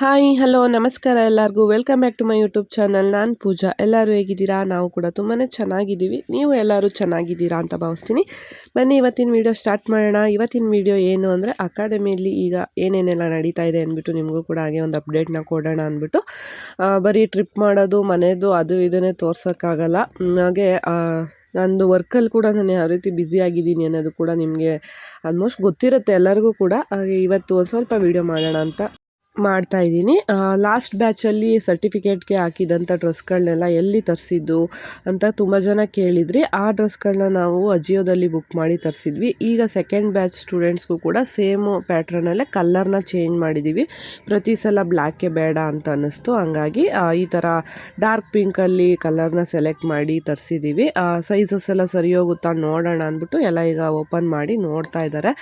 Hi, hello, ನಮಸ್ಕಾರ ಎಲ್ಲರಿಗೂ. Welcome back to my YouTube channel ನಾನು ಪೂಜಾ. ಎಲ್ಲರೂ ಹೇಗಿದ್ದೀರಾ? ನಾವು ಕೂಡ ತುಂಬಾ ಚೆನ್ನಾಗಿದ್ದೀವಿ. ನೀವು ಎಲ್ಲರೂ ಚೆನ್ನಾಗಿದ್ದೀರಾ ಅಂತ ಭಾವಿಸ್ತೀನಿ. ಬನ್ನಿ, ಇವತ್ತಿನ ವೀಡಿಯೋ ಸ್ಟಾರ್ಟ್ ಮಾಡೋಣ. ಇವತ್ತಿನ ವೀಡಿಯೋ ಏನು ಅಂದರೆ ಅಕಾಡೆಮಿಯಲ್ಲಿ ಈಗ ಏನೇನೆಲ್ಲ ನಡೀತಾ ಇದೆ ಅಂದ್ಬಿಟ್ಟು ನಿಮಗೂ ಕೂಡ ಹಾಗೆ ಒಂದು ಅಪ್ಡೇಟ್ನ ಕೊಡೋಣ ಅಂದ್ಬಿಟ್ಟು. ಬರೀ ಟ್ರಿಪ್ ಮಾಡೋದು ಮನೆಯದು ಅದು ಇದನ್ನೇ ತೋರ್ಸೋಕ್ಕಾಗಲ್ಲ. ಹಾಗೆ ನಂದು ವರ್ಕಲ್ಲಿ ಕೂಡ ನಾನು ಯಾವ ರೀತಿ ಬ್ಯುಸಿ ಆಗಿದ್ದೀನಿ ಅನ್ನೋದು ಕೂಡ ನಿಮಗೆ ಆಲ್ಮೋಸ್ಟ್ ಗೊತ್ತಿರುತ್ತೆ ಎಲ್ಲರಿಗೂ ಕೂಡ. ಹಾಗೆ ಇವತ್ತು ಒಂದು ಸ್ವಲ್ಪ ವೀಡಿಯೋ ಮಾಡೋಣ ಅಂತ. ಮಾಡ್ತಾ ಇದ್ದೀನಿ. ಲಾಸ್ಟ್ ಬ್ಯಾಚಲ್ಲಿ ಸರ್ಟಿಫಿಕೇಟ್ಗೆ ಹಾಕಿದಂಥ ಡ್ರೆಸ್ಗಳನ್ನೆಲ್ಲ ಎಲ್ಲಿ ತರಿಸಿದ್ದು ಅಂತ ತುಂಬ ಜನ ಕೇಳಿದ್ರಿ. ಆ ಡ್ರೆಸ್ಗಳನ್ನ ನಾವು ಅಜಿಯೋದಲ್ಲಿ ಬುಕ್ ಮಾಡಿ ತರಿಸಿದ್ವಿ. ಈಗ ಸೆಕೆಂಡ್ ಬ್ಯಾಚ್ ಸ್ಟೂಡೆಂಟ್ಸ್ಗೂ ಕೂಡ ಸೇಮ್ ಪ್ಯಾಟ್ರನಲ್ಲೇ ಕಲ್ಲರ್ನ ಚೇಂಜ್ ಮಾಡಿದ್ದೀವಿ ಪ್ರತಿ ಸಲ ಬ್ಲ್ಯಾಕೇ ಬೇಡ ಅಂತ ಅನ್ನಿಸ್ತು. ಹಂಗಾಗಿ ಈ ಥರ ಡಾರ್ಕ್ ಪಿಂಕಲ್ಲಿ ಕಲರ್ನ ಸೆಲೆಕ್ಟ್ ಮಾಡಿ ತರಿಸಿದ್ದೀವಿ ಸೈಜಸ್ ಎಲ್ಲ ಸರಿ ಹೋಗುತ್ತಾ ನೋಡೋಣ ಅಂದ್ಬಿಟ್ಟು ಎಲ್ಲ ಈಗ ಓಪನ್ ಮಾಡಿ ನೋಡ್ತಾ ಇದ್ದಾರೆ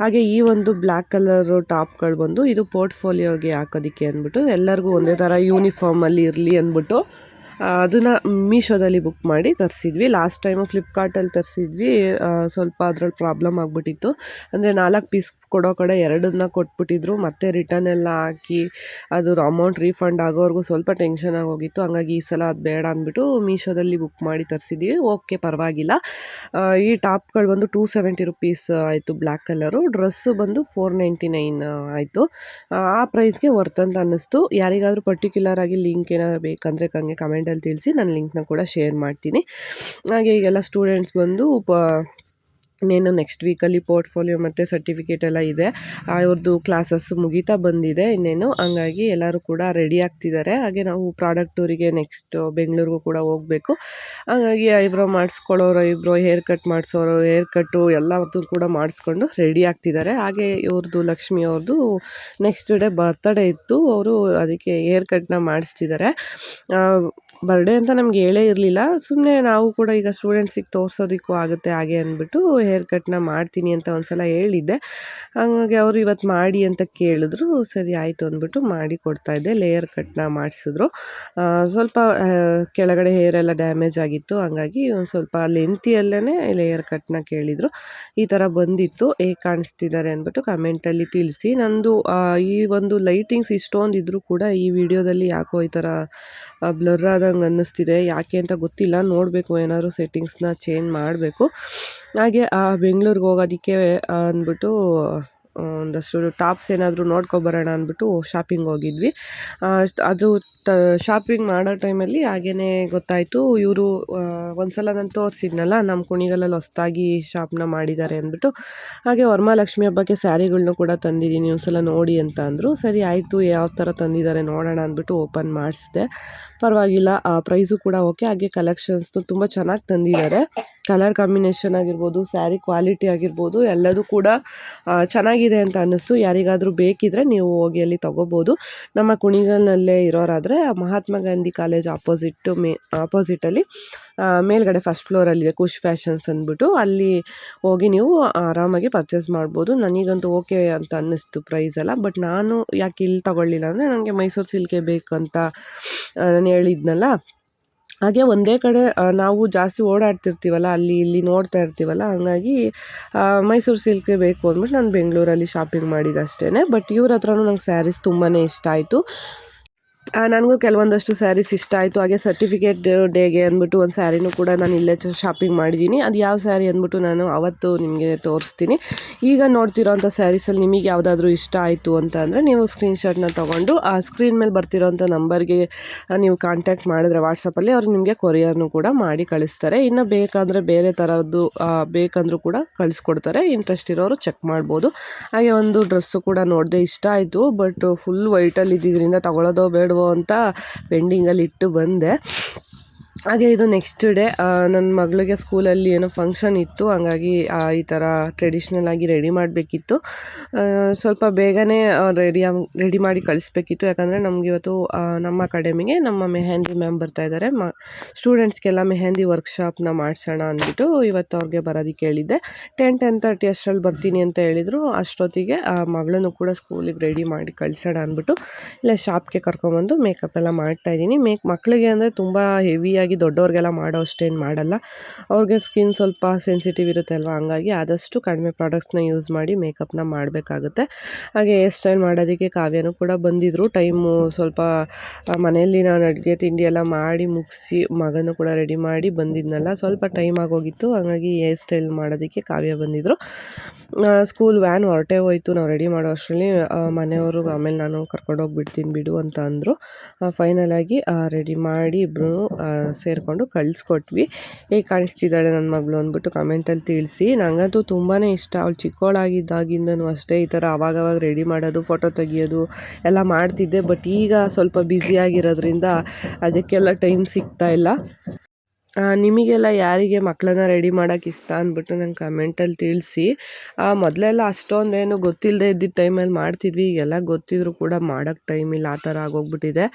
ಹಾಗೆ ಈ ಒಂದು ಬ್ಲ್ಯಾಕ್ ಕಲರ್ ಟಾಪ್ಗಳು ಬಂದು ಇದು ಪೋರ್ಟ್ಫೋಲಿಯೋಗೆ ಹಾಕೋದಕ್ಕೆ ಅಂದ್ಬಿಟ್ಟು ಎಲ್ಲರಿಗೂ ಒಂದೇ ಥರ ಯೂನಿಫಾರ್ಮಲ್ಲಿ ಇರಲಿ ಅಂದ್ಬಿಟ್ಟು ಅದನ್ನ ಮೀಶೋದಲ್ಲಿ ಬುಕ್ ಮಾಡಿ ತರಿಸಿದ್ವಿ. ಲಾಸ್ಟ್ ಟೈಮು ಫ್ಲಿಪ್ಕಾರ್ಟಲ್ಲಿ ತರಿಸಿದ್ವಿ. ಸ್ವಲ್ಪ ಅದ್ರಲ್ಲಿ ಪ್ರಾಬ್ಲಮ್ ಆಗಿಬಿಟ್ಟಿತ್ತು. ಅಂದರೆ ನಾಲ್ಕು ಪೀಸ್ ಕೊಡೋ ಕಡೆ ಎರಡನ್ನ ಕೊಟ್ಬಿಟ್ಟಿದ್ರು, ಮತ್ತೆ ರಿಟರ್ನ್ ಎಲ್ಲ ಹಾಕಿ ಅದು ಅಮೌಂಟ್ ರೀಫಂಡ್ ಆಗೋವರೆಗೂ ಸ್ವಲ್ಪ ಟೆನ್ಷನ್ ಆಗೋಗಿತ್ತು. ಹಂಗಾಗಿ ಈ ಸಲ ಅದು ಬೇಡ ಅಂದ್ಬಿಟ್ಟು ಮೀಶೋದಲ್ಲಿ ಬುಕ್ ಮಾಡಿ ತರಿಸಿದ್ದೀವಿ ಓಕೆ ಪರವಾಗಿಲ್ಲ. ಈ ಟಾಪ್ಗಳು ಬಂದು ಟೂ ಸೆವೆಂಟಿ ರುಪೀಸ್ ಆಯಿತು ಬ್ಲ್ಯಾಕ್ ಕಲರು ಡ್ರೆಸ್ಸು ಬಂದು ಫೋರ್ ನೈಂಟಿ ನೈನ್ ಆಯಿತು. ಆ ಪ್ರೈಸ್ಗೆ ವರ್ತ್ ಅಂತ ಅನ್ನಿಸ್ತು. ಯಾರಿಗಾದರೂ ಪರ್ಟಿಕ್ಯುಲರ್ ಆಗಿ ಲಿಂಕ್ ಏನಾದ್ರು ಬೇಕಂದರೆ ಹಂಗೆ ಕಮೆಂಟಲ್ಲಿ ತಿಳಿಸಿ. ನಾನು ಲಿಂಕ್ನ ಕೂಡ ಶೇರ್ ಮಾಡ್ತೀನಿ. ಹಾಗೆ ಈಗೆಲ್ಲ ಸ್ಟೂಡೆಂಟ್ಸ್ ಬಂದು ಇನ್ನೇನು ನೆಕ್ಸ್ಟ್ ವೀಕಲ್ಲಿ ಪೋರ್ಟ್ಫೋಲಿಯೋ ಮತ್ತು ಸರ್ಟಿಫಿಕೇಟ್ ಎಲ್ಲ ಇದೆ. ಅವ್ರದ್ದು ಕ್ಲಾಸಸ್ ಮುಗಿತಾ ಬಂದಿದೆ ಇನ್ನೇನು. ಹಂಗಾಗಿ ಎಲ್ಲರೂ ಕೂಡ ರೆಡಿ ಆಗ್ತಿದ್ದಾರೆ. ಹಾಗೆ ನಾವು ಪ್ರಾಡಕ್ಟ್ ಟೂರಿಗೆ ನೆಕ್ಸ್ಟ್ ಬೆಂಗಳೂರಿಗೂ ಕೂಡ ಹೋಗಬೇಕು. ಹಾಗಾಗಿ ಐಬ್ರೋ ಮಾಡಿಸ್ಕೊಳ್ಳೋರು ಐಬ್ರೋ ಹೇರ್ ಕಟ್ ಮಾಡಿಸೋರು ಹೇರ್ ಕಟ್ಟು ಎಲ್ಲದು ಕೂಡ ಮಾಡಿಸ್ಕೊಂಡು ರೆಡಿ ಆಗ್ತಿದ್ದಾರೆ. ಹಾಗೆ ಇವ್ರದ್ದು ಲಕ್ಷ್ಮಿ ಅವ್ರದ್ದು ನೆಕ್ಸ್ಟ್ ಡೇ ಬರ್ತಡೇ ಇತ್ತು. ಅವರು ಅದಕ್ಕೆ ಹೇರ್ ಕಟ್ನ ಮಾಡಿಸ್ತಿದ್ದಾರೆ. ಬರ್ಡೇ ಅಂತ ನಮ್ಗೆ ಹೇಳೇ ಇರಲಿಲ್ಲ. ಸುಮ್ಮನೆ ನಾವು ಕೂಡ ಈಗ ಸ್ಟೂಡೆಂಟ್ಸಿಗೆ ತೋರಿಸೋದಕ್ಕೂ ಆಗುತ್ತೆ, ಹಾಗೆ ಅಂದ್ಬಿಟ್ಟು ಹೇರ್ ಕಟ್ನ ಮಾಡ್ತೀನಿ ಅಂತ ಒಂದ್ಸಲ ಹೇಳಿದ್ದೆ. ಹಂಗಾಗಿ ಅವರು ಇವತ್ತು ಮಾಡಿ ಅಂತ ಕೇಳಿದ್ರು. ಸರಿ ಆಯಿತು ಅಂದ್ಬಿಟ್ಟು ಮಾಡಿ ಕೊಡ್ತಾ ಇದ್ದೆ ಲೇಯರ್ ಕಟ್ನ ಮಾಡಿಸಿದ್ರು. ಸ್ವಲ್ಪ ಕೆಳಗಡೆ ಹೇರ್ ಎಲ್ಲ ಡ್ಯಾಮೇಜ್ ಆಗಿತ್ತು. ಹಂಗಾಗಿ ಒಂದು ಸ್ವಲ್ಪ ಲೆಂತಿಯಲ್ಲೇ ಲೇಯರ್ ಕಟ್ನ ಕೇಳಿದರು. ಈ ಥರ ಬಂದಿತ್ತು. ಹೇಗೆ ಕಾಣಿಸ್ತಿದ್ದಾರೆ ಅಂದ್ಬಿಟ್ಟು ಕಮೆಂಟಲ್ಲಿ ತಿಳಿಸಿ. ನಂದು ಈ ಒಂದು ಲೈಟಿಂಗ್ಸ್ ಇಷ್ಟೊಂದು ಇದ್ದರೂ ಕೂಡ ಈ ವಿಡಿಯೋದಲ್ಲಿ ಯಾಕೋ ಈ ಥರ ಬ್ಲರ್ ಆದಂಗೆ ಅನ್ನಿಸ್ತಿದೆ, ಯಾಕೆ ಅಂತ ಗೊತ್ತಿಲ್ಲ. ನೋಡಬೇಕು ಏನಾದರೂ ಸೆಟ್ಟಿಂಗ್ಸ್ನ ಚೇಂಜ್ ಮಾಡಬೇಕು. ಹಾಗೆ, ಆ, ಬೆಂಗಳೂರಿಗೆ ಹೋಗೋದಕ್ಕೆ ಅಂದ್ಬಿಟ್ಟು ಒಂದಷ್ಟು ಟಾಪ್ಸ್ ಏನಾದರೂ ನೋಡ್ಕೊಬರೋಣ ಅಂದ್ಬಿಟ್ಟು ಶಾಪಿಂಗ್ ಹೋಗಿದ್ವಿ. ಅದು ಟ ಶಾಪಿಂಗ್ ಮಾಡೋ ಟೈಮಲ್ಲಿ ಹಾಗೇ ಗೊತ್ತಾಯಿತು. ಇವರು ಒಂದು ಸಲ ನಾನು ತೋರಿಸಿದ್ನಲ್ಲ ನಮ್ಮ ಕುಣಿಗಲಲ್ಲಿ ಹೊಸ್ದಾಗಿ ಶಾಪ್ನ ಮಾಡಿದ್ದಾರೆ ಅಂದ್ಬಿಟ್ಟು. ಹಾಗೆ ವರಮಹಾಲಕ್ಷ್ಮಿ ಹಬ್ಬಕ್ಕೆ ಸ್ಯಾರಿಗಳನ್ನೂ ಕೂಡ ತಂದಿದ್ದೀನಿ ಒಂದು ಸಲ ನೋಡಿ ಅಂತ ಅಂದರು. ಸರಿ, ಆಯಿತು ಯಾವ ಥರ ತಂದಿದ್ದಾರೆ ನೋಡೋಣ ಅಂದ್ಬಿಟ್ಟು ಓಪನ್ ಮಾಡಿಸಿದೆ. ಪರವಾಗಿಲ್ಲ, ಆ ಪ್ರೈಸು ಕೂಡ ಓಕೆ ಹಾಗೆ ಕಲೆಕ್ಷನ್ಸ್ದು ತುಂಬ ಚೆನ್ನಾಗಿ ತಂದಿದ್ದಾರೆ. ಕಲರ್ ಕಾಂಬಿನೇಷನ್ ಆಗಿರ್ಬೋದು ಸ್ಯಾರಿ ಕ್ವಾಲಿಟಿ ಆಗಿರ್ಬೋದು, ಎಲ್ಲದೂ ಕೂಡ ಚೆನ್ನಾಗಿದೆ ಅಂತ ಅನ್ನಿಸ್ತು. ಯಾರಿಗಾದರೂ ಬೇಕಿದ್ರೆ ನೀವು ಹೋಗಿ ಅಲ್ಲಿ ತೊಗೋಬೋದು. ನಮ್ಮ ಕುಣಿಗಲ್ನಲ್ಲೇ ಇರೋರಾದರೆ ಮಹಾತ್ಮ ಗಾಂಧಿ ಕಾಲೇಜ್ ಆಪೋಸಿಟ್ಟು ಮೇ ಆಪೋಸಿಟಲ್ಲಿ ಮೇಲ್ಗಡೆ ಫಸ್ಟ್ ಫ್ಲೋರಲ್ಲಿದೆ ಖುಷ್ ಫ್ಯಾಷನ್ಸ್ ಅಂದ್ಬಿಟ್ಟು. ಅಲ್ಲಿ ಹೋಗಿ ನೀವು ಆರಾಮಾಗಿ ಪರ್ಚೇಸ್ ಮಾಡ್ಬೋದು. ನನಗಂತೂ ಓಕೆ ಅಂತ ಅನ್ನಿಸ್ತು ಪ್ರೈಸ್ ಎಲ್ಲ. ಬಟ್ ನಾನು ಯಾಕೆ ಇಲ್ಲಿ ತಗೊಳ್ಳಿಲ್ಲ ಅಂದರೆ ನನಗೆ ಮೈಸೂರು ಸಿಲ್ಕೆ ಬೇಕಂತ ನಾನು ಹೇಳಿದ್ನಲ್ಲ. ಹಾಗೆ ಒಂದೇ ಕಡೆ ನಾವು ಜಾಸ್ತಿ ಓಡಾಡ್ತಿರ್ತೀವಲ್ಲ, ಅಲ್ಲಿ ಇಲ್ಲಿ ನೋಡ್ತಾ ಇರ್ತೀವಲ್ಲ, ಹಂಗಾಗಿ ಮೈಸೂರು ಸಿಲ್ಕೆ ಬೇಕು ಅಂದ್ಬಿಟ್ಟು ನಾನು ಬೆಂಗಳೂರಲ್ಲಿ ಶಾಪಿಂಗ್ ಮಾಡಿದ್ದು ಅಷ್ಟೇ ಬಟ್ ಇವ್ರ ಹತ್ರನೂ ನಂಗೆ ಸ್ಯಾರೀಸ್ ತುಂಬಾ ಇಷ್ಟ ಆಯಿತು. ನನಗೂ ಕೆಲವೊಂದಷ್ಟು ಸ್ಯಾರೀಸ್ ಇಷ್ಟ ಆಯಿತು. ಹಾಗೆ ಸರ್ಟಿಫಿಕೇಟ್ ಡೇಗೆ ಅಂದ್ಬಿಟ್ಟು ಒಂದು ಸ್ಯಾರಿನೂ ಕೂಡ ನಾನು ಇಲ್ಲೇ ಶಾಪಿಂಗ್ ಮಾಡಿದ್ದೀನಿ ಅದು ಯಾವ ಸ್ಯಾರಿ ಅಂದ್ಬಿಟ್ಟು ನಾನು ಅವತ್ತು ನಿಮಗೆ ತೋರಿಸ್ತೀನಿ. ಈಗ ನೋಡ್ತಿರೋಂಥ ಸ್ಯಾರೀಸಲ್ಲಿ ನಿಮಗೆ ಯಾವುದಾದ್ರೂ ಇಷ್ಟ ಆಯಿತು ಅಂತ ಅಂದರೆ ನೀವು ಸ್ಕ್ರೀನ್ಶಾಟ್ನ ತೊಗೊಂಡು, ಆ ಸ್ಕ್ರೀನ್ ಮೇಲೆ ಬರ್ತಿರೋಂಥ ನಂಬರ್ಗೆ ನೀವು ಕಾಂಟ್ಯಾಕ್ಟ್ ಮಾಡಿದ್ರೆ ವಾಟ್ಸಪ್ಪಲ್ಲಿ ಅವ್ರು ನಿಮಗೆ ಕೊರಿಯರ್ನು ಕೂಡ ಮಾಡಿ ಕಳಿಸ್ತಾರೆ. ಇನ್ನು ಬೇಕಾದರೆ ಬೇರೆ ಥರದ್ದು ಬೇಕಂದರೂ ಕೂಡ ಕಳಿಸ್ಕೊಡ್ತಾರೆ. ಇಂಟ್ರೆಸ್ಟ್ ಇರೋರು ಚೆಕ್ ಮಾಡ್ಬೋದು. ಹಾಗೆ ಒಂದು ಡ್ರೆಸ್ಸು ಕೂಡ ನೋಡಿದೆ ಇಷ್ಟ ಆಯಿತು. ಬಟ್ ಫುಲ್ ವೈಟಲ್ಲಿ ಇದ್ದಿದ್ದರಿಂದ ತಗೊಳ್ಳೋದೋ ಬೇಡವೋ ಅಂತ ಪೆಂಡಿಂಗಲ್ಲಿ ಇಟ್ಟು ಬಂದೆ. ಹಾಗೆ ಇದು ನೆಕ್ಸ್ಟ್ ಡೇ ನನ್ನ ಮಗಳಿಗೆ ಸ್ಕೂಲಲ್ಲಿ ಏನೋ ಫಂಕ್ಷನ್ ಇತ್ತು, ಹಂಗಾಗಿ ಈ ಥರ ಟ್ರೆಡಿಷ್ನಲ್ ಆಗಿ ರೆಡಿ ಮಾಡಬೇಕಿತ್ತು. ಸ್ವಲ್ಪ ಬೇಗನೆ ರೆಡಿ ರೆಡಿ ಮಾಡಿ ಕಳಿಸ್ಬೇಕಿತ್ತು. ಯಾಕಂದರೆ ನಮ್ಗೆ ಇವತ್ತು ನಮ್ಮ ಅಕಾಡೆಮಿಗೆ ನಮ್ಮ ಮೆಹಂದಿ ಮ್ಯಾಮ್ ಬರ್ತಾ ಇದ್ದಾರೆ ಮ ಸ್ಟೂಡೆಂಟ್ಸ್ಗೆಲ್ಲ ಮೆಹಂದಿ ವರ್ಕ್ಶಾಪ್ನ ಮಾಡಿಸೋಣ ಅಂದ್ಬಿಟ್ಟು ಇವತ್ತು ಅವ್ರಿಗೆ ಬರೋದಕ್ಕೆ ಹೇಳಿದ್ದೆ ಟೆನ್ ಟೆನ್ ತರ್ಟಿ ಅಷ್ಟರಲ್ಲಿ ಬರ್ತೀನಿ ಅಂತ ಹೇಳಿದರು. ಅಷ್ಟೊತ್ತಿಗೆ, ಆ, ಮಗಳನ್ನು ಕೂಡ ಸ್ಕೂಲಿಗೆ ರೆಡಿ ಮಾಡಿ ಕಳಿಸೋಣ ಅಂದ್ಬಿಟ್ಟು, ಇಲ್ಲ ಶಾಪ್ಗೆ ಕರ್ಕೊಂಬಂದು ಮೇಕಪ್ ಎಲ್ಲ ಮಾಡ್ತಾಯಿದ್ದೀನಿ ಮೇಕ್ ಮಕ್ಕಳಿಗೆ ಅಂದರೆ ತುಂಬ ಹೆವಿಯಾಗಿ ಹಂಗಾಗಿ ದೊಡ್ಡವ್ರಿಗೆಲ್ಲ ಮಾಡೋ ಅಷ್ಟೇನು ಮಾಡಲ್ಲ. ಅವ್ರಿಗೆ ಸ್ಕಿನ್ ಸ್ವಲ್ಪ ಸೆನ್ಸಿಟಿವ್ ಇರುತ್ತೆ ಅಲ್ವಾ? ಹಂಗಾಗಿ ಆದಷ್ಟು ಕಡಿಮೆ ಪ್ರಾಡಕ್ಟ್ಸ್ನ ಯೂಸ್ ಮಾಡಿ ಮೇಕಪ್ನ ಮಾಡಬೇಕಾಗುತ್ತೆ. ಹಾಗೆ ಹೇರ್ ಸ್ಟೈಲ್ ಮಾಡೋದಕ್ಕೆ ಕಾವ್ಯನೂ ಕೂಡ ಬಂದಿದ್ದರು ಟೈಮು ಸ್ವಲ್ಪ ಮನೆಯಲ್ಲಿ ನಾನು ಅಡುಗೆ, ತಿಂಡಿ ಎಲ್ಲ ಮಾಡಿ ಮುಗಿಸಿ ಮಗನೂ ಕೂಡ ರೆಡಿ ಮಾಡಿ ಬಂದಿದ್ನಲ್ಲ, ಸ್ವಲ್ಪ ಟೈಮ್ ಆಗೋಗಿತ್ತು. ಹಾಗಾಗಿ ಹೇರ್ ಸ್ಟೈಲ್ ಮಾಡೋದಕ್ಕೆ ಕಾವ್ಯ ಬಂದಿದ್ದರು ಸ್ಕೂಲ್ ವ್ಯಾನ್ ಹೊರಟೆ ಹೋಯ್ತು. ನಾವು ರೆಡಿ ಮಾಡೋ ಅಷ್ಟರಲ್ಲಿ ಮನೆಯವರು ಆಮೇಲೆ ನಾನು ಕರ್ಕೊಂಡೋಗಿ ಬಿಡ್ತೀನಿ ಬಿಡು ಅಂತ ಅಂದರು. ಫೈನಲಾಗಿ ರೆಡಿ ಮಾಡಿ ಇಬ್ಬರು ಸೇರಿಕೊಂಡು ಕಳಿಸ್ಕೊಟ್ವಿ. ಹೇಗೆ ಕಾಣಿಸ್ತಿದ್ದಾಳೆ ನನ್ನ ಮಗಳು ಅಂದ್ಬಿಟ್ಟು ಕಮೆಂಟಲ್ಲಿ ತಿಳಿಸಿ. ನನಗಂತೂ ತುಂಬಾ ಇಷ್ಟ. ಅವಳು ಚಿಕ್ಕವಳಾಗಿದ್ದಾಗಿಂದನೂ ಅಷ್ಟೇ ಈ ಥರ ಅವಾಗವಾಗ ರೆಡಿ ಮಾಡೋದು ಫೋಟೋ ತೆಗಿಯೋದು ಎಲ್ಲ ಮಾಡ್ತಿದ್ದೆ. ಬಟ್ ಈಗ ಸ್ವಲ್ಪ ಬ್ಯುಸಿಯಾಗಿರೋದ್ರಿಂದ ಅದಕ್ಕೆಲ್ಲ ಟೈಮ್ ಸಿಗ್ತಾ ಇಲ್ಲ. ನಿಮಗೆಲ್ಲ ಯಾರಿಗೆ ಮಕ್ಕಳನ್ನ ರೆಡಿ ಮಾಡೋಕೆ ಇಷ್ಟ ಅಂದ್ಬಿಟ್ಟು ನಂಗೆ ಕಮೆಂಟಲ್ಲಿ ತಿಳಿಸಿ. ಮೊದಲೆಲ್ಲ ಅಷ್ಟೊಂದೇನು ಗೊತ್ತಿಲ್ಲದೆ ಇದ್ದಿದ್ದ ಟೈಮಲ್ಲಿ ಮಾಡ್ತಿದ್ವಿ, ಈಗೆಲ್ಲ ಗೊತ್ತಿದ್ರು ಕೂಡ ಮಾಡೋಕ್ಕೆ ಟೈಮ್ ಇಲ್ಲ, ಆ ಥರ ಆಗೋಗ್ಬಿಟ್ಟಿದೆ.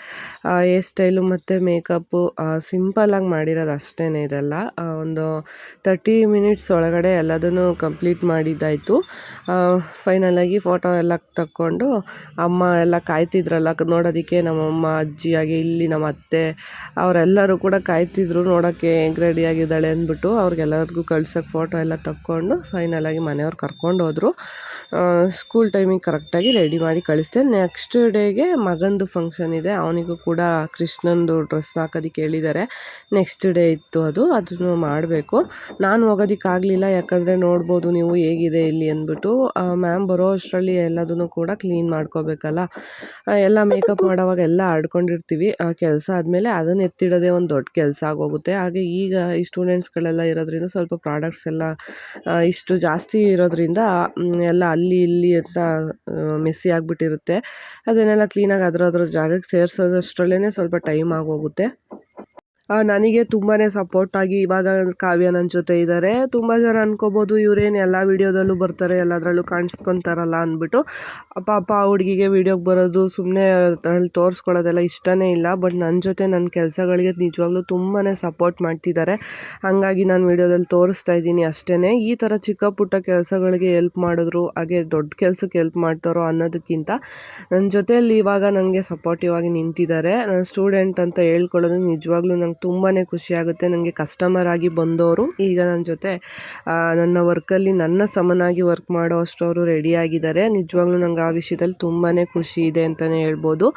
ಹೇರ್ ಸ್ಟೈಲು ಮತ್ತು ಮೇಕಪ್ಪು ಸಿಂಪಲ್ಲಾಗಿ ಮಾಡಿರೋದು ಅಷ್ಟೇ ಇದೆಲ್ಲ. ಒಂದು ತರ್ಟಿ ಮಿನಿಟ್ಸ್ ಒಳಗಡೆ ಎಲ್ಲದನ್ನು ಕಂಪ್ಲೀಟ್ ಮಾಡಿದ್ದಾಯಿತು. ಫೈನಲಾಗಿ ಫೋಟೋ ಎಲ್ಲ ತಕ್ಕೊಂಡು ಅಮ್ಮ ಎಲ್ಲ ಕಾಯ್ತಿದ್ರಲ್ಲ ನೋಡೋದಕ್ಕೆ ನಮ್ಮಮ್ಮ, ಅಜ್ಜಿ ಆಗಿ ಇಲ್ಲಿ ನಮ್ಮ ಅತ್ತೆ ಅವರೆಲ್ಲರೂ ಕೂಡ ಕಾಯ್ತಿದ್ರು ನೋಡೋಕ್ಕೆ. ಹೆಂಗೆ ರೆಡಿಯಾಗಿದ್ದಾಳೆ ಅಂದ್ಬಿಟ್ಟು ಅವ್ರಿಗೆಲ್ಲರಿಗೂ ಕಳ್ಸೋಕ್ಕೆ ಫೋಟೋ ಎಲ್ಲ ತಕ್ಕೊಂಡು ಫೈನಲಾಗಿ ಮನೆಯವ್ರು ಕರ್ಕೊಂಡು ಹೋದರು. ಸ್ಕೂಲ್ ಟೈಮಿಗೆ ಕರೆಕ್ಟಾಗಿ ರೆಡಿ ಮಾಡಿ ಕಳಿಸ್ದೆ ನೆಕ್ಸ್ಟ್ ಡೇಗೆ ಮಗಂದು ಫಂಕ್ಷನ್ ಇದೆ. ಅವನಿಗೂ ಕೂಡ ಕೃಷ್ಣಂದು ಡ್ರೆಸ್ ಹಾಕೋದಕ್ಕೆ ಹೇಳಿದ್ದಾರೆ. ನೆಕ್ಸ್ಟ್ ಡೇ ಇತ್ತು ಅದು. ಅದನ್ನು ಮಾಡಬೇಕು. ನಾನು ಹೋಗೋದಕ್ಕಾಗಲಿಲ್ಲ. ಯಾಕಂದರೆ ನೋಡ್ಬೋದು ನೀವು ಹೇಗಿದೆ, ಇಲ್ಲಿ ಅಂದ್ಬಿಟ್ಟು. ಮ್ಯಾಮ್ ಬರೋ ಅಷ್ಟರಲ್ಲಿ ಎಲ್ಲದನ್ನು ಕೂಡ ಕ್ಲೀನ್ ಮಾಡ್ಕೋಬೇಕಲ್ಲ? ಎಲ್ಲ ಮೇಕಪ್ ಮಾಡೋವಾಗ ಎಲ್ಲ ಆಡ್ಕೊಂಡಿರ್ತೀವಿ. ಆ, ಕೆಲಸ ಆದಮೇಲೆ ಅದನ್ನು ಎತ್ತಿಡೋದೇ ಒಂದು ದೊಡ್ಡ ಕೆಲಸ ಆಗೋಗುತ್ತೆ. ಹಾಗೆ ಈಗ ಈ ಸ್ಟೂಡೆಂಟ್ಸ್ಗಳೆಲ್ಲ ಇರೋದ್ರಿಂದ ಸ್ವಲ್ಪ ಪ್ರಾಡಕ್ಟ್ಸ್ ಎಲ್ಲ ಇಷ್ಟು ಜಾಸ್ತಿ ಇರೋದ್ರಿಂದ ಎಲ್ಲ ಅಲ್ಲಿ ಇಲ್ಲಿ ಅಂತ ಮೆಸ್ಸಿ ಆಗಿಬಿಟ್ಟಿರುತ್ತೆ. ಅದನ್ನೆಲ್ಲ ಕ್ಲೀನಾಗಿ ಅದ್ರ ಅದರ ಜಾಗಕ್ಕೆ ಸೇರಿಸೋದಷ್ಟರಲ್ಲೇ ಸ್ವಲ್ಪ ಟೈಮ್ ಆಗೋಗುತ್ತೆ. ನನಗೆ ತುಂಬಾ ಸಪೋರ್ಟಾಗಿ ಇವಾಗ ಕಾವ್ಯ ನನ್ನ ಜೊತೆ ಇದ್ದಾರೆ ತುಂಬ ಜನ ಅನ್ಕೋಬೋದು ಇವರೇನು ಎಲ್ಲ ವೀಡಿಯೋದಲ್ಲೂ ಬರ್ತಾರೆ, ಎಲ್ಲದರಲ್ಲೂ ಕಾಣಿಸ್ಕೊತಾರಲ್ಲ ಅಂದ್ಬಿಟ್ಟು. ಪಾಪ ಹುಡುಗಿಗೆ ವೀಡಿಯೋಗೆ ಬರೋದು ಸುಮ್ಮನೆ ಅದರಲ್ಲಿ ತೋರಿಸ್ಕೊಳ್ಳೋದೆಲ್ಲ ಇಷ್ಟನೇ ಇಲ್ಲ. ಬಟ್ ನನ್ನ ಜೊತೆ ನನ್ನ ಕೆಲಸಗಳಿಗೆ ನಿಜವಾಗ್ಲೂ ತುಂಬಾ ಸಪೋರ್ಟ್ ಮಾಡ್ತಿದ್ದಾರೆ ಹಾಗಾಗಿ ನಾನು ವೀಡಿಯೋದಲ್ಲಿ ತೋರಿಸ್ತಾ ಇದ್ದೀನಿ ಅಷ್ಟೇ ಈ ಥರ ಚಿಕ್ಕ ಪುಟ್ಟ ಕೆಲಸಗಳಿಗೆ ಹೆಲ್ಪ್ ಮಾಡಿದ್ರು, ಹಾಗೆ ದೊಡ್ಡ ಕೆಲಸಕ್ಕೆ ಹೆಲ್ಪ್ ಮಾಡ್ತಾರೋ ಅನ್ನೋದಕ್ಕಿಂತ ನನ್ನ ಜೊತೆಯಲ್ಲಿ ಇವಾಗ ನನಗೆ ಸಪೋರ್ಟಿವ್ ಆಗಿ ನಿಂತಿದ್ದಾರೆ. ನಾನು ಸ್ಟೂಡೆಂಟ್ ಅಂತ ಹೇಳ್ಕೊಳ್ಳೋದು ನಿಜವಾಗ್ಲೂ ನಂಗೆ ತುಂಬಾ ಖುಷಿ ಆಗುತ್ತೆ ನನಗೆ ಕಸ್ಟಮರ್ ಆಗಿ ಬಂದವರು ಈಗ ನನ್ನ ಜೊತೆ ನನ್ನ ವರ್ಕಲ್ಲಿ ನನ್ನ ಸಮನಾಗಿ ವರ್ಕ್ ಮಾಡೋ ಅಷ್ಟವರು ರೆಡಿ ಆಗಿದ್ದಾರೆ. ನಿಜವಾಗ್ಲೂ ನಂಗೆ ಆ ವಿಷಯದಲ್ಲಿ ತುಂಬಾ ಖುಷಿ ಇದೆ ಅಂತಲೇ ಹೇಳ್ಬೋದು.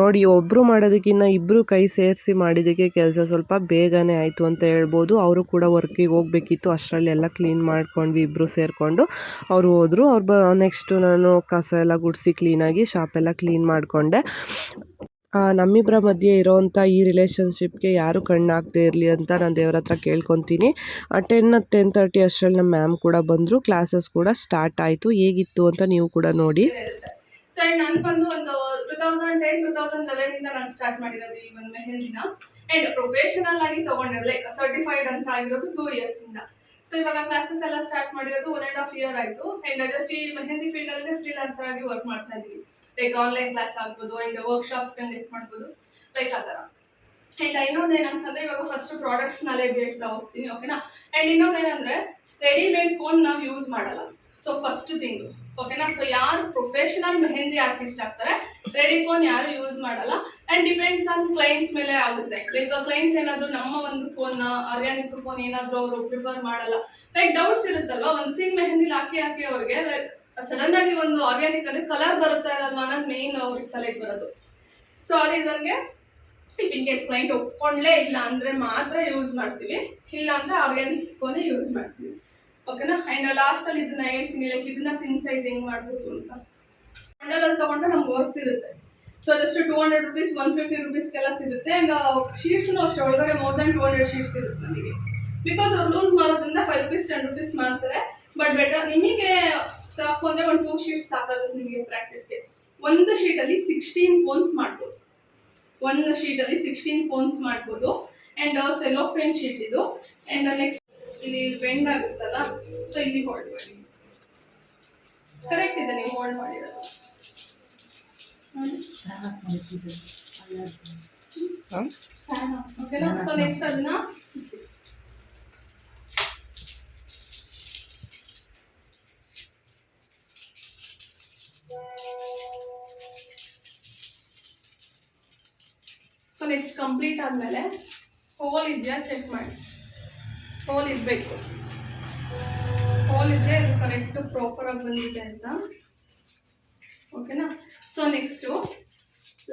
ನೋಡಿ ಒಬ್ಬರು ಮಾಡೋದಕ್ಕಿಂತ ಇಬ್ಬರು ಕೈ ಸೇರಿಸಿ ಮಾಡಿದ್ದಕ್ಕೆ ಕೆಲಸ ಸ್ವಲ್ಪ ಬೇಗನೆ ಆಯಿತು ಅಂತ ಹೇಳ್ಬೋದು. ಅವರು ಕೂಡ ವರ್ಕಿಗೆ ಹೋಗಬೇಕಿತ್ತು. ಅಷ್ಟರಲ್ಲಿ ಎಲ್ಲ ಕ್ಲೀನ್ ಮಾಡ್ಕೊಂಡ್ವಿ ಇಬ್ಬರು ಸೇರಿಕೊಂಡು. ಅವರು ಹೋದರು. ಅವ್ರು ಬ ನೆಕ್ಸ್ಟು ನಾನು ಕಸ ಎಲ್ಲ ಗುಡಿಸಿ ಕ್ಲೀನಾಗಿ ಶಾಪೆಲ್ಲ ಕ್ಲೀನ್ ಮಾಡಿಕೊಂಡೆ. ನಮ್ಮಿಬ್ಬರ ಮಧ್ಯೆ ಇರೋವಂಥ ಈ ರಿಲೇಷನ್ಶಿಪ್ಗೆ ಯಾರು ಕಣ್ಣಾಗದೇ ಇರಲಿ ಅಂತ ನಾನು ದೇವ್ರ ಹತ್ರ ಕೇಳ್ಕೊತೀನಿ. ಟೆನ್ ಟೆನ್ ತರ್ಟಿ ಅಷ್ಟರಲ್ಲಿ ನಮ್ಮ ಮ್ಯಾಮ್ ಕೂಡ ಬಂದರು ಕ್ಲಾಸಸ್ ಕೂಡ ಸ್ಟಾರ್ಟ್ ಆಯಿತು. ಹೇಗಿತ್ತು ಅಂತ ನೀವು ಕೂಡ ನೋಡಿ. ಸೊ ಅಂಡ್ ನಾನು ಬಂದು ಒಂದು two thousand ten two thousand eleven ಇಂದ ನಾನು ಸ್ಟಾರ್ಟ್ ಮಾಡಿರೋದು ಈ ಒಂದು ಮೆಹಂದಿನ. ಅಂಡ್ ಪ್ರೊಫೆಷನಲ್ ಆಗಿ ತಗೊಂಡಿರೋದು ಲೈಕ್ ಸರ್ಟಿಫೈಡ್ ಅಂತ ಆಗಿರೋದು ಟೂ ಇಂದ. ಸೊ ಇವಾಗ ಕ್ಲಾಸಸ್ ಎಲ್ಲ ಸ್ಟಾರ್ಟ್ ಮಾಡಿರೋದು ಒನ್ ಅಂಡ್ ಹಾಫ್ ಇಯರ್ ಆಯ್ತು. ಅಂಡ್ ಜಸ್ಟ್ ಈ ಮೆಹಂದಿ ಫೀಲ್ಡ್ ಅಲ್ಲಿ ಫ್ರೀಲಾನ್ಸರ್ ಆಗಿ ವರ್ಕ್ ಮಾಡ್ತಾ ಇದೀವಿ ಲೈಕ್ ಆನ್ಲೈನ್ ಕ್ಲಾಸ್ ಆಗ್ಬೋದು ಅಂಡ್ ವರ್ಕ್ಶಾಪ್ಸ್ ಕಂಡಕ್ಟ್ ಮಾಡ್ಬೋದು. ಲೈಕ್ ಆ ಥರ. ಅಂಡ್ ಇನ್ನೊಂದು ಏನಂತಂದ್ರೆ ಇವಾಗ ಫಸ್ಟ್ ಪ್ರಾಡಕ್ಟ್ಸ್ ನಾಲೆಡ್ಜ್ ಹೇಳ್ತಾ ಹೋಗ್ತೀನಿ ಓಕೆನಾ ಅಂಡ್ ಇನ್ನೊಂದು ಏನಂದ್ರೆ ರೆಡಿಮೇಡ್ ಫೋನ್ ನಾವು ಯೂಸ್ ಮಾಡಲ್ಲ. ಸೊ ಫಸ್ಟ್ ಥಿಂಗ್ ಓಕೆನಾ ಸೊ ಯಾರು ಪ್ರೊಫೆಷನಲ್ ಮೆಹಂದಿ ಆರ್ಟಿಸ್ಟ್ ಆಗ್ತಾರೆ ರೆಡಿ ಕೋನ್ ಯಾರು ಯೂಸ್ ಮಾಡಲ್ಲ ಅಂಡ್ ಡಿಪೆಂಡ್ಸ್ ಆನ್ ಕ್ಲೈಂಟ್ಸ್ ಮೇಲೆ ಆಗುತ್ತೆ. ಲೈಕ್ ಕ್ಲೈಂಟ್ಸ್ ಏನಾದ್ರು ನಮ್ಮ ಒಂದು ಫೋನ್ನ ಆರ್ಗ್ಯಾನಿಕ್ ಫೋನ್ ಏನಾದ್ರು ಅವರು ಪ್ರಿಫರ್ ಮಾಡಲ್ಲ. ಲೈಕ್ ಡೌಟ್ಸ್ ಇರುತ್ತಲ್ವಾ? ಒಂದು ಸೀನ್ ಮೆಹಂದಿಲಿ ಹಾಕಿ ಹಾಕಿ ಅವ್ರಿಗೆ ಸಡನ್ ಆಗಿ ಒಂದು ಆರ್ಗ್ಯಾನಿಕ್ ಅಲ್ಲಿ ಕಲರ್ ಬರುತ್ತಾ ಇರಲ್ವಾ ಅನ್ನೋದು ಮೇನ್ ಅವ್ರಿಗೆ ತಲೆಗೆ ಬರೋದು. ಸೊ ಆ ರೀಸನ್ಗೆ ಇನ್ ಕೇಸ್ ಕ್ಲೈಂಟ್ ಒಪ್ಕೊಂಡ್ಲೇ ಇಲ್ಲ ಅಂದ್ರೆ ಮಾತ್ರ ಯೂಸ್ ಮಾಡ್ತೀವಿ. ಇಲ್ಲ ಅಂದ್ರೆ ಆರ್ಗ್ಯಾನಿಕ್ ಕೋನೇ ಯೂಸ್ ಮಾಡ್ತೀವಿ. ಓಕೆನಾ? ಆ್ಯಂಡ್ ಲಾಸ್ಟ್ ಅಲ್ಲಿ ಇದನ್ನ ಹೇಳ್ತೀನಿ ಲೈಕ್ ಇದನ್ನ ತಿನ್ ಸೈಜ್ ಹೆಂಗ್ ಮಾಡ್ಬೋದು ಅಂತ. ಬಂಡಲ್ ಅಲ್ಲಿ ತಗೊಂಡ್ರೆ ನಮ್ಗೆ ವರ್ತ್ ಇರುತ್ತೆ. So just two hundred rupees one fifty ರುಪೀಸ್ಗೆಲ್ಲ ಸಿಗುತ್ತೆ. ಅಂಡ್ ಶೀಟ್ಸ್ನು ಅಷ್ಟೇ, ಒಳಗಡೆ more than two hundred sheets ಇರುತ್ತೆ ನಮಗೆ. ಬಿಕಾಸ್ ಅವ್ರು ಲೂಸ್ ಮಾಡೋದ್ರಿಂದ ಫೈವ್ ರುಪೀಸ್ ಟೆನ್ ರುಪೀಸ್ ಮಾಡ್ತಾರೆ ಬಟ್ ಬೆಟರ್ ನಿಮಗೆ ಸಾಕು ಅಂದ್ರೆ ಒಂದು ಟೂ ಶೀಟ್ಸ್ ಸಾಕಾಗುತ್ತೆ ನಿಮಗೆ ಪ್ರಾಕ್ಟೀಸ್ಗೆ ಒಂದು ಶೀಟಲ್ಲಿ ಸಿಕ್ಸ್ಟೀನ್ ಕೋನ್ಸ್ ಮಾಡ್ಬೋದು. ಒಂದು ಶೀಟಲ್ಲಿ ಸಿಕ್ಸ್ಟೀನ್ ಕೋನ್ಸ್ ಮಾಡ್ಬೋದು. ಆ್ಯಂಡ್ ಫ್ರೆಂಡ್ ಶೀಟ್ ಇದು. ಆ್ಯಂಡ್ ನೆಕ್ಸ್ಟ್ ಇಲ್ಲಿ ಬೆಂಡ್ ಆಗುತ್ತಲ್ಲ? ಸೊ ಇಲ್ಲಿ ಹೋಲ್ಡ್ ಮಾಡಿ. ಕರೆಕ್ಟ್ ಇದೆ ನೀವು ಹೋಲ್ಡ್ ಮಾಡಿರೋದು. ಓಕೆನಾ ಸೊ ನೆಕ್ಸ್ಟ್ ಅದನ್ನ. ಸೊ ನೆಕ್ಸ್ಟ್ ಕಂಪ್ಲೀಟ್ ಆದಮೇಲೆ ಹೋಲ್ ಇದೆಯಾ? ಚೆಕ್ ಮಾಡಿ. ಹೋಲ್ ಇರಬೇಕು ಹೋಲ್ ಇದ್ದರೆ ಅದು ಕರೆಕ್ಟ್ ಪ್ರಾಪರಾಗಿ ಬಂದಿದೆ ಅಂತ. ಓಕೆನಾ ಸೊ ನೆಕ್ಸ್ಟು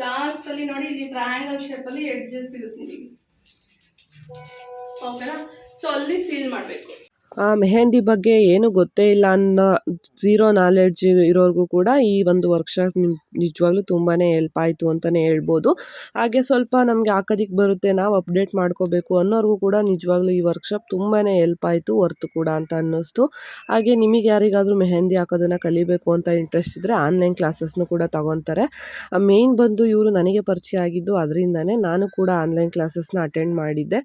ಲಾಸ್ಟಲ್ಲಿ ನೋಡಿ, ಇಲ್ಲಿ ಟ್ರಯಾಂಗಲ್ ಶೇಪಲ್ಲಿ ಎಡ್ಜಸ್ ಇರುತ್ತೆ ನಿಮಗೆ. ಓಕೆನಾ ಸೊ ಅಲ್ಲಿ ಸೀಲ್ ಮಾಡಬೇಕು. ಆ ಮೆಹಂದಿ ಬಗ್ಗೆ ಏನು ಗೊತ್ತೇ ಇಲ್ಲ ಅನ್ನೋ ಝೀರೋ ನಾಲೆಡ್ಜ್ ಇರೋರಿಗೂ ಕೂಡ ಈ ಒಂದು ವರ್ಕ್ಶಾಪ್ ನಿಜವಾಗ್ಲೂ ತುಂಬಾ ಹೆಲ್ಪ್ ಆಯಿತು ಅಂತಲೇ ಹೇಳ್ಬೋದು. ಹಾಗೆ ಸ್ವಲ್ಪ ನಮಗೆ ಹಾಕೋದಿಕ್ಕೆ ಬರುತ್ತೆ, ನಾವು ಅಪ್ಡೇಟ್ ಮಾಡ್ಕೋಬೇಕು ಅನ್ನೋರಿಗೂ ಕೂಡ ನಿಜವಾಗ್ಲೂ ಈ ವರ್ಕ್ಶಾಪ್ ತುಂಬಾ ಹೆಲ್ಪ್ ಆಯಿತು ವರ್ತ್ ಕೂಡ ಅಂತ ಅನ್ನಿಸ್ತು. ಹಾಗೆ ನಿಮಗೆ ಯಾರಿಗಾದರೂ ಮೆಹೆಂದಿ ಹಾಕೋದನ್ನು ಕಲಿಬೇಕು ಅಂತ ಇಂಟ್ರೆಸ್ಟ್ ಇದ್ದರೆ ಆನ್ಲೈನ್ ಕ್ಲಾಸಸ್ನು ಕೂಡ ತಗೊತಾರೆ. ಮೇಯ್ನ್ ಬಂದು ಇವರು ನನಗೆ ಪರಿಚಯ ಆಗಿದ್ದು ಅದರಿಂದನೇ ನಾನು ಕೂಡ ಆನ್ಲೈನ್ ಕ್ಲಾಸಸ್ನ ಅಟೆಂಡ್ ಮಾಡಿದ್ದೆ.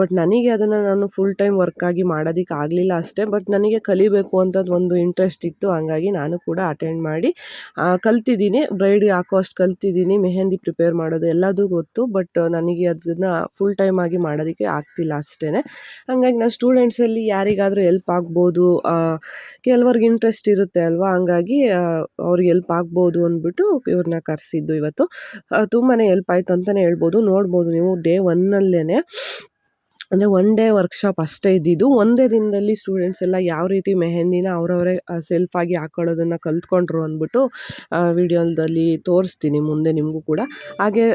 ಬಟ್ ನನಗೆ ಅದನ್ನು ನಾನು ಫುಲ್ ಟೈಮ್ ವರ್ಕಾಗಿ ಮಾಡೋದಕ್ಕೆ ಆಗಲಿಲ್ಲ ಅಷ್ಟೇ ಬಟ್ ನನಗೆ ಕಲಿಬೇಕು ಅಂತದ್ದು ಒಂದು ಇಂಟ್ರೆಸ್ಟ್ ಇತ್ತು, ಹಂಗಾಗಿ ನಾನು ಕೂಡ ಅಟೆಂಡ್ ಮಾಡಿ ಕಲ್ತಿದ್ದೀನಿ. ಬ್ರೈಡ್ಗೆ ಹಾಕೋ ಅಷ್ಟು ಕಲ್ತಿದ್ದೀನಿ, ಮೆಹೆಂದಿ ಪ್ರಿಪೇರ್ ಮಾಡೋದು ಎಲ್ಲದೂ ಗೊತ್ತು ಬಟ್ ನನಗೆ ಅದನ್ನು ಫುಲ್ ಟೈಮ್ ಆಗಿ ಮಾಡೋದಕ್ಕೆ ಆಗ್ತಿಲ್ಲ ಅಷ್ಟೇ ಹಂಗಾಗಿ ನಾನು ಸ್ಟೂಡೆಂಟ್ಸಲ್ಲಿ ಯಾರಿಗಾದರೂ ಎಲ್ಪ್ ಆಗ್ಬೋದು ಕೆಲವ್ರಿಗೆ ಇಂಟ್ರೆಸ್ಟ್ ಇರುತ್ತೆ ಅಲ್ವಾ? ಹಂಗಾಗಿ ಅವ್ರಿಗೆ ಎಲ್ಪ್ ಆಗ್ಬೋದು ಅಂದ್ಬಿಟ್ಟು ಇವ್ರನ್ನ ಕರೆಸಿದ್ದು ಇವತ್ತು. ತುಂಬಾ ಹೆಲ್ಪ್ ಆಯ್ತು ಅಂತಲೇ ಹೇಳ್ಬೋದು. ನೋಡ್ಬೋದು ನೀವು ಡೇ ಒನ್ನಲ್ಲೇ ಅಂದರೆ ಒನ್ ಡೇ ವರ್ಕ್ಶಾಪ್ ಅಷ್ಟೇ ಇದ್ದಿದ್ದು. ಒಂದೇ ದಿನದಲ್ಲಿ ಸ್ಟೂಡೆಂಟ್ಸ್ ಎಲ್ಲ ಯಾವ ರೀತಿ ಮೆಹೆಂದಿನ ಅವರವರೇ ಸೆಲ್ಫಾಗಿ ಹಾಕೊಳ್ಳೋದನ್ನು ಕಲ್ತ್ಕೊಂಡ್ರು ಅಂದ್ಬಿಟ್ಟು ವಿಡಿಯೋದಲ್ಲಿ ತೋರಿಸ್ತೀನಿ ಮುಂದೆ ನಿಮಗೂ ಕೂಡ. ಹಾಗೆ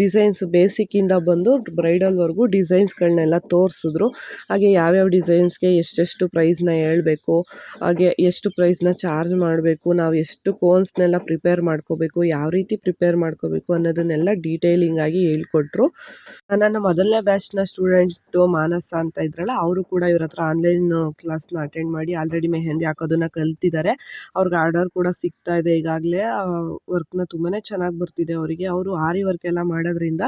ಡಿಸೈನ್ಸ್ ಬೇಸಿಕ್ಕಿಂದ ಬಂದು ಬ್ರೈಡಲ್ವರೆಗೂ ಡಿಸೈನ್ಸ್ಗಳನ್ನೆಲ್ಲ ತೋರಿಸಿದ್ರು. ಹಾಗೆ ಯಾವ್ಯಾವ ಡಿಸೈನ್ಸ್ಗೆ ಎಷ್ಟೆಷ್ಟು ಪ್ರೈಸ್ನ ಹೇಳಬೇಕು, ಹಾಗೆ ಎಷ್ಟು ಪ್ರೈಸ್ನ ಚಾರ್ಜ್ ಮಾಡಬೇಕು, ನಾವು ಎಷ್ಟು ಕೋನ್ಸ್ನೆಲ್ಲ ಪ್ರಿಪೇರ್ ಮಾಡ್ಕೋಬೇಕು, ಯಾವ ರೀತಿ ಪ್ರಿಪೇರ್ ಮಾಡ್ಕೋಬೇಕು ಅನ್ನೋದನ್ನೆಲ್ಲ ಡೀಟೇಲಿಂಗ್ ಆಗಿ ಹೇಳ್ಕೊಟ್ರು. ನನ್ನ ಮೊದಲನೇ ಬ್ಯಾಚ್ನ ಸ್ಟೂಡೆಂಟು ಮಾನಸ ಅಂತ ಇದ್ರಲ್ಲ, ಅವರು ಕೂಡ ಇವ್ರ ಹತ್ರ ಆನ್ಲೈನ್ನ ಅಟೆಂಡ್ ಮಾಡಿ ಆಲ್ರೆಡಿ ಮೆಹಂದಿ ಹಾಕೋದನ್ನ ಕಲ್ತಿದ್ದಾರೆ. ಅವ್ರಿಗೆ ಆರ್ಡರ್ ಕೂಡ ಸಿಗ್ತಾ ಇದೆ ಈಗಾಗಲೇ. ವರ್ಕ್ನ ತುಂಬಾ ಚೆನ್ನಾಗಿ ಬರ್ತಿದೆ ಅವರಿಗೆ. ಅವರು ಆರಿ ವರ್ಕ್ ಎಲ್ಲ ಮಾಡೋದ್ರಿಂದ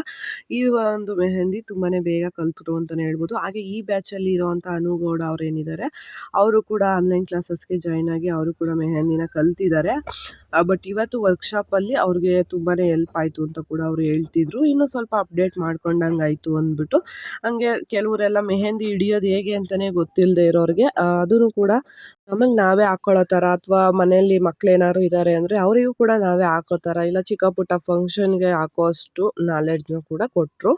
ಈ ಒಂದು ಮೆಹೆಂದಿ ತುಂಬಾ ಬೇಗ ಕಲ್ತರು ಅಂತಲೇ ಹೇಳ್ಬೋದು. ಹಾಗೆ ಈ ಬ್ಯಾಚಲ್ಲಿ ಇರೋವಂಥ ಅನುಗೌಡ ಅವ್ರು ಏನಿದ್ದಾರೆ ಅವರು ಕೂಡ ಆನ್ಲೈನ್ ಕ್ಲಾಸಸ್ಗೆ ಜಾಯ್ನ್ ಆಗಿ ಅವರು ಕೂಡ ಮೆಹೆಂದಿನ ಕಲ್ತಿದ್ದಾರೆ. ಬಟ್ ಇವತ್ತು ವರ್ಕ್ಶಾಪಲ್ಲಿ ಅವ್ರಿಗೆ ತುಂಬಾ ಹೆಲ್ಪ್ ಆಯಿತು ಅಂತ ಕೂಡ ಅವರು ಹೇಳ್ತಿದ್ರು. ಇನ್ನೂ ಸ್ವಲ್ಪ ಅಪ್ಡೇಟ್ ಮಾಡ್ಕೊಂಡಂಗೆ ಆಯಿತು ಅಂದ್ಬಿಟ್ಟು, ಹಂಗೆ ಕೆಲವರೆಲ್ಲ ಮೆಹೆಂದಿ ಹಿಡಿಯೋದು ಹೇಗೆ ಅಂತಲೇ ಗೊತ್ತಿಲ್ಲದೆ ಇರೋರಿಗೆ ಅದೂ ಕೂಡ ಆಮೇಲೆ ನಾವೇ ಹಾಕ್ಕೊಳ್ಳೋ ಥರ ಅಥವಾ ಮನೆಯಲ್ಲಿ ಮಕ್ಕಳೇನಾದ್ರು ಇದ್ದಾರೆ ಅಂದರೆ ಅವರಿಗೂ ಕೂಡ ನಾವೇ ಹಾಕೋ ಥರ, ಇಲ್ಲ ಚಿಕ್ಕ ಪುಟ್ಟ ಫಂಕ್ಷನ್ಗೆ ಹಾಕೋ ಅಷ್ಟು ನಾಲೆಡ್ಜ್ನ ಕೂಡ ಕೊಟ್ಟರು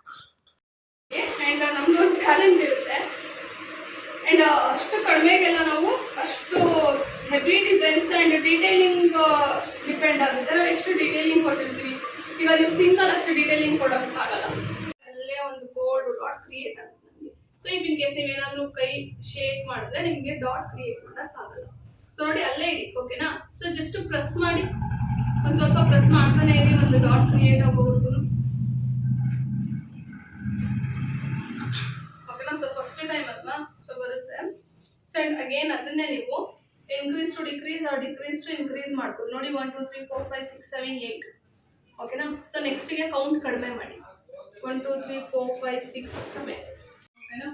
ಅಂಡ್ ಅಷ್ಟು ಕಡಿಮೆಗೆಲ್ಲ ನಾವು ಅಷ್ಟು heavy designs and detailing depend ಆಗುತ್ತೆ. ನಾವು ಎಷ್ಟು ಡೀಟೇಲಿಂಗ್ ಕೊಟ್ಟಿರ್ತೀವಿ. ಈಗ ನೀವು ಸಿಂಗಲ್ ಅಷ್ಟು ಡೀಟೇಲಿಂಗ್ ಕೊಡೋಕ್ಕಾಗಲ್ಲ ಒಂದು ಕೋಲ್ಡ್ ಡಾಟ್ ಕ್ರಿಯೇಟ್ ಆಗುತ್ತೆ ನಮಗೆ ಸೊ ಇಫ್ ಇನ್ ಕೇಸ್ ನೀವೇನಾದರೂ ಕೈ ಶೇಕ್ ಮಾಡಿದ್ರೆ ನಿಮಗೆ ಡಾಟ್ ಕ್ರಿಯೇಟ್ ಮಾಡೋಕ್ಕಾಗಲ್ಲ ಸೊ ನೋಡಿ ಅಲ್ಲೇ ಇಡಿ ಓಕೆನಾ ಸೊ ಜಸ್ಟ್ ಪ್ರೆಸ್ ಮಾಡಿ. ಒಂದು ಸ್ವಲ್ಪ ಪ್ರೆಸ್ ಮಾಡ್ತಾನೆ ಇರಿ, ಒಂದು ಡಾಟ್ ಕ್ರಿಯೇಟ್ ಆಗಬಹುದು. ಓಕೆನಾ ಸೊ ಫಸ್ಟ್ ಟೈಮ್ ಅಲ್ವಾ ಸೊ ಬರುತ್ತೆ. ಸೊ ಅಂಡ್ ಅಗೇನ್ ಅದನ್ನೇ ನೀವು. Increase to decrease or decrease to increase ಮಾಡ್ಬೋದು. ನೋಡಿ one two three four five six seven eight ಓಕೆನಾ ಸೊ ನೆಕ್ಸ್ಟಿಗೆ ಕೌಂಟ್ ಕಡಿಮೆ ಮಾಡಿ. One two three four five six seven ಓಕೆನಾ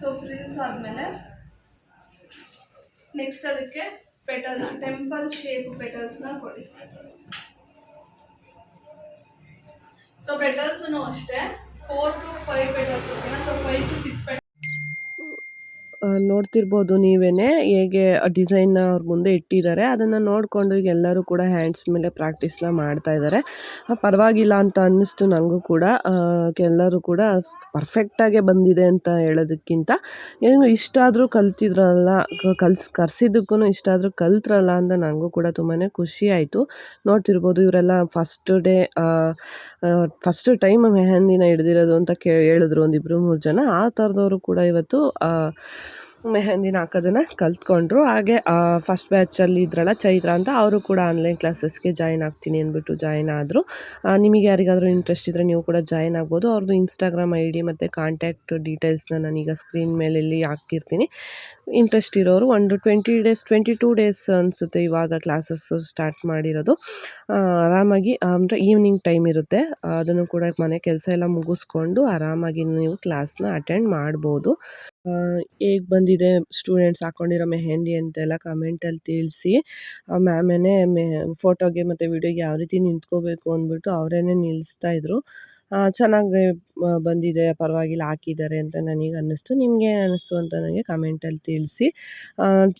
ಸೊ ಫ್ರಿಲ್ಸ್ ಆದಮೇಲೆ ನೆಕ್ಸ್ಟ್ ಅದಕ್ಕೆ ಪೆಟಲ್ನ ಟೆಂಪಲ್ ಶೇಪ್ ಪೆಟಲ್ಸ್ನ ಕೊಡಿ ಸೊ ಪೆಟಲ್ಸೂ ಅಷ್ಟೇ ಫೋರ್ ಟು ಫೈವ್ ಪೆಟಲ್ಸ್ ಓಕೆನಾ so five to six petals ಆ, ನೋಡ್ತಿರ್ಬೋದು ನೀವೇನೆ, ಹೇಗೆ ಡಿಸೈನ್ ಅವ್ರ ಮುಂದೆ ಇಟ್ಟಿದ್ದಾರೆ. ಅದನ್ನು ನೋಡಿಕೊಂಡು ಈಗ ಎಲ್ಲರೂ ಕೂಡ ಹ್ಯಾಂಡ್ಸ್ ಮೇಲೆ ಪ್ರಾಕ್ಟೀಸ್ನ ಮಾಡ್ತಾ ಇದ್ದಾರೆ. ಪರವಾಗಿಲ್ಲ ಅಂತ ಅನ್ನಿಸ್ತು ನನಗೂ ಕೂಡ. ಎಲ್ಲರೂ ಕೂಡ ಪರ್ಫೆಕ್ಟಾಗೆ ಬಂದಿದೆ ಅಂತ ಹೇಳೋದಕ್ಕಿಂತ. ಏನು ಇಷ್ಟಾದರೂ ಕಲ್ತಿದ್ರಲ್ಲ ಕಲ್ಸ್ ಕರ್ಸಿದ್ದಕ್ಕೂ ಇಷ್ಟಾದರೂ ಕಲ್ತ್ರಲ್ಲ ಅಂತ ನನಗೂ ಕೂಡ ತುಂಬಾ ಖುಷಿ ಆಯಿತು. ನೋಡ್ತಿರ್ಬೋದು ಇವರೆಲ್ಲ ಫಸ್ಟ್ ಡೇ ಫಸ್ಟ್ ಟೈಮ್ ಮೆಹಂದಿನ ಹಿಡ್ದಿರೋದು ಅಂತ ಕೇ, ಹೇಳಿದ್ರು ಒಂದಿಬ್ಬರು ಮೂರು ಜನ. ಆ ಥರದವರು ಕೂಡ ಇವತ್ತು ಮೆಹಂದಿನ ಹಾಕೋದನ್ನ ಕಲ್ತ್ಕೊಂಡ್ರು. ಹಾಗೆ ಫಸ್ಟ್ ಬ್ಯಾಚಲ್ಲಿ ಇದ್ರಲ್ಲ ಚೈತ್ರ ಅಂತ, ಅವರು ಕೂಡ ಆನ್ಲೈನ್ ಕ್ಲಾಸಸ್ಗೆ ಜಾಯ್ನ್ ಆಗ್ತೀನಿ ಅಂದ್ಬಿಟ್ಟು ಜಾಯ್ನ್ ಆದರು. ನಿಮಗೆ ಯಾರಿಗಾದರೂ ಇಂಟ್ರೆಸ್ಟ್ ಇದ್ದರೆ ನೀವು ಕೂಡ ಜಾಯ್ನ್ ಆಗ್ಬೋದು. ಅವ್ರದ್ದು ಇನ್ಸ್ಟಾಗ್ರಾಮ್ ಐ ಡಿ ಮತ್ತು ಕಾಂಟ್ಯಾಕ್ಟ್ ಡೀಟೇಲ್ಸ್ನ ನಾನೀಗ ಸ್ಕ್ರೀನ್ ಮೇಲೆ ಇಲ್ಲಿ ಹಾಕಿರ್ತೀನಿ. ಇಂಟ್ರೆಸ್ಟ್ ಇರೋರು ಒಂದು twenty days twenty two days ಅನಿಸುತ್ತೆ ಇವಾಗ ಕ್ಲಾಸಸ್ಸು ಸ್ಟಾರ್ಟ್ ಮಾಡಿರೋದು. ಆರಾಮಾಗಿ, ಅಂದರೆ ಈವ್ನಿಂಗ್ ಟೈಮ್ ಇರುತ್ತೆ. ಅದನ್ನು ಕೂಡ ಮನೆ ಕೆಲಸ ಎಲ್ಲ ಮುಗಿಸ್ಕೊಂಡು ಆರಾಮಾಗಿ ನೀವು ಕ್ಲಾಸ್ನ ಅಟೆಂಡ್ ಮಾಡ್ಬೋದು. ಹೇಗೆ ಬಂದಿದೆ ಸ್ಟೂಡೆಂಟ್ಸ್ ಹಾಕೊಂಡಿರೋ ಮೆಹೆಂದಿ ಅಂತೆಲ್ಲ ಕಮೆಂಟಲ್ಲಿ ತಿಳಿಸಿ. ಮ್ಯಾಮೇನೆ ಮೆ ಫೋಟೋಗೆ ಮತ್ತು ವಿಡಿಯೋಗೆ ಯಾವ ರೀತಿ ನಿಂತ್ಕೋಬೇಕು ಅಂದ್ಬಿಟ್ಟು ಅವರೇನೆ ನಿಲ್ಲಿಸ್ತಾ ಇದ್ರು. ಚೆನ್ನಾಗಿ ಬಂದಿದೆ, ಪರವಾಗಿಲ್ಲ ಹಾಕಿದ್ದಾರೆ ಅಂತ ನನಗೆ ಅನ್ನಿಸ್ತು. ನಿಮಗೆ ಏನು ಅನ್ನಿಸ್ತು ಅಂತ ನನಗೆ ಕಮೆಂಟಲ್ಲಿ ತಿಳಿಸಿ.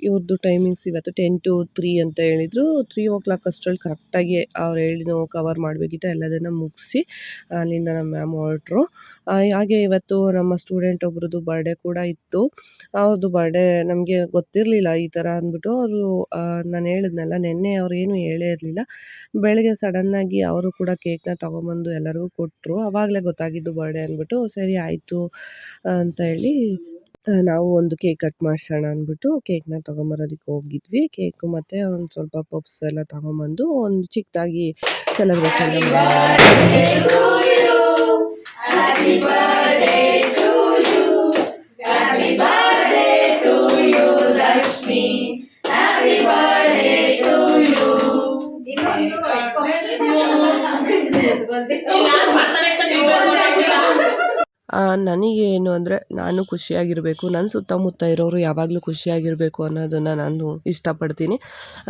ಇವ್ರದ್ದು ಟೈಮಿಂಗ್ಸ್ ಇವತ್ತು ಟೆನ್ ಟು ತ್ರೀ ಅಂತ ಹೇಳಿದರು. ತ್ರೀ ಓ ಕ್ಲಾಕ್ ಅಷ್ಟರಲ್ಲಿ ಕರೆಕ್ಟಾಗಿ ಅವ್ರು ಹೇಳಿ ನಾವು ಕವರ್ ಮಾಡಬೇಕಿತ್ತು. ಎಲ್ಲದನ್ನು ಮುಗಿಸಿ ಅಲ್ಲಿಂದ ನಮ್ಮ ಮ್ಯಾಮ್ ಹೊರಟ್ರು. ಹಾಗೆ ಇವತ್ತು ನಮ್ಮ ಸ್ಟೂಡೆಂಟ್ ಒಬ್ರದ್ದು ಬರ್ಡೇ ಕೂಡ ಇತ್ತು. ಅವ್ರದ್ದು ಬರ್ಡೇ ನಮಗೆ ಗೊತ್ತಿರಲಿಲ್ಲ ಈ ಥರ ಅಂದ್ಬಿಟ್ಟು ಅವರು ನಾನು ಹೇಳಿದ್ನಲ್ಲ, ನಿನ್ನೆ ಅವ್ರು ಏನು ಹೇಳೇ ಇರಲಿಲ್ಲ. ಬೆಳಗ್ಗೆ ಸಡನ್ನಾಗಿ ಅವರು ಕೂಡ ಕೇಕ್ನ ತೊಗೊಂಬಂದು ಎಲ್ಲರಿಗೂ ಕೊಟ್ಟರು ಆವಾಗಲೇ ಗೊತ್ತಾಗಿದ್ದು ಬರ್ಡೇ ಅಂದ್ಬಿಟ್ಟು, ಸರಿ ಆಯಿತು ಅಂತ ಹೇಳಿ ನಾವು ಒಂದು ಕೇಕ್ ಕಟ್ ಮಾಡಿಸೋಣ ಅಂದ್ಬಿಟ್ಟು ಕೇಕ್ನ ತೊಗೊಂಬರೋದಕ್ಕೆ ಹೋಗಿದ್ವಿ. ಕೇಕು ಮತ್ತು ಒಂದು ಸ್ವಲ್ಪ ಪಪ್ಸ್ ಎಲ್ಲ ತೊಗೊಂಬಂದು, ಒಂದು ಚಿಕ್ಕದಾಗಿ ಸೆಲೆಬ್ರೇಷನ್ ನನಗೇನು ಅಂದರೆ ನಾನು ಖುಷಿಯಾಗಿರಬೇಕು ನನ್ನ ಸುತ್ತಮುತ್ತ ಇರೋರು ಯಾವಾಗಲೂ ಖುಷಿಯಾಗಿರಬೇಕು ಅನ್ನೋದನ್ನು ನಾನು ಇಷ್ಟಪಡ್ತೀನಿ.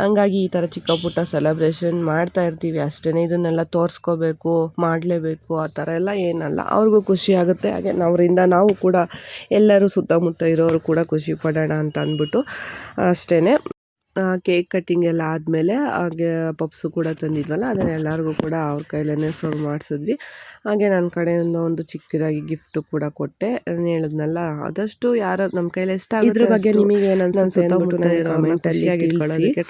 ಹಂಗಾಗಿ ಈ ಥರ ಚಿಕ್ಕ ಪುಟ್ಟ ಸೆಲೆಬ್ರೇಷನ್ ಮಾಡ್ತಾ ಇರ್ತೀವಿ ಅಷ್ಟೇ ಇದನ್ನೆಲ್ಲ ತೋರಿಸ್ಕೋಬೇಕು, ಮಾಡಲೇಬೇಕು, ಆ ಥರ ಎಲ್ಲ ಏನಲ್ಲ. ಅವ್ರಿಗೂ ಖುಷಿ ಆಗುತ್ತೆ. ಹಾಗೆ ಅವರಿಂದ ನಾವು ಕೂಡ ಎಲ್ಲರೂ ಸುತ್ತಮುತ್ತ ಇರೋರು ಕೂಡ ಖುಷಿ ಪಡೋಣ ಅಂತ ಅಂದ್ಬಿಟ್ಟು ಅಷ್ಟೇ ಕೇಕ್ ಕಟ್ಟಿಂಗ್ ಎಲ್ಲ ಆದಮೇಲೆ ಹಾಗೆ ಪಪ್ಸು ಕೂಡ ತಂದಿದ್ವಲ್ಲ ಅದನ್ನು ಎಲ್ಲರಿಗೂ ಕೂಡ ಅವ್ರ ಕೈಲೇ ಸರ್ವ್ ಮಾಡಿಸಿದ್ವಿ. ಹಾಗೆ ನನ್ನ ಕಡೆಯಿಂದ ಒಂದು ಚಿಕ್ಕದಾಗಿ ಗಿಫ್ಟ್ ಕೂಡ ಕೊಟ್ಟೆ. ನಾನು ಹೇಳಿದ್ನಲ್ಲ ಆದಷ್ಟು ಯಾರು ನಮ್ಮ ಕೈಲಿ ಎಷ್ಟ ಇದ್ರ ಬಗ್ಗೆ ನಿಮಗೆ ಏನು ಅನ್ಸುತ್ತೆ